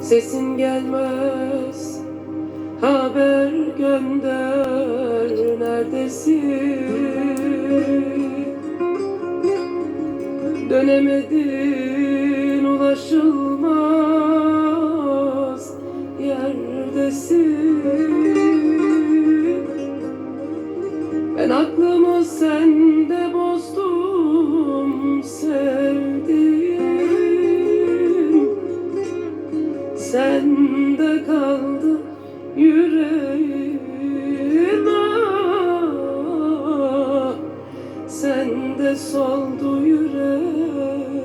Sesin gelmez Haber gönder Neredesin? Dönemedin ulaşılmaz Yerdesin. Ben aklımı sende bozdum Sende kaldı yüreğim ah, Sende soldu yüreğim